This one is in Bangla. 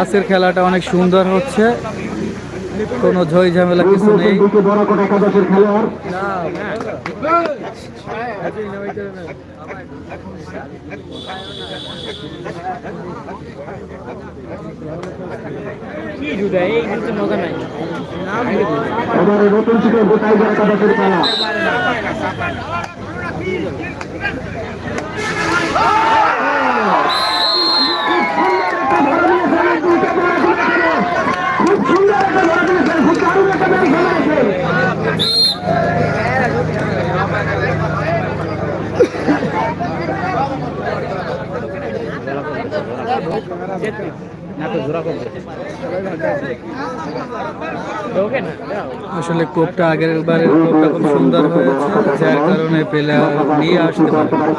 আজকের খেলাটা অনেক সুন্দর হচ্ছে। কোনো ঝই ঝামেলা কিছু নেই। নতুন আসলে কোপটা আগের বারের কোপটা খুব সুন্দর হয়েছে যার কারণে প্লেয়ার নিয়ে আসতে পারে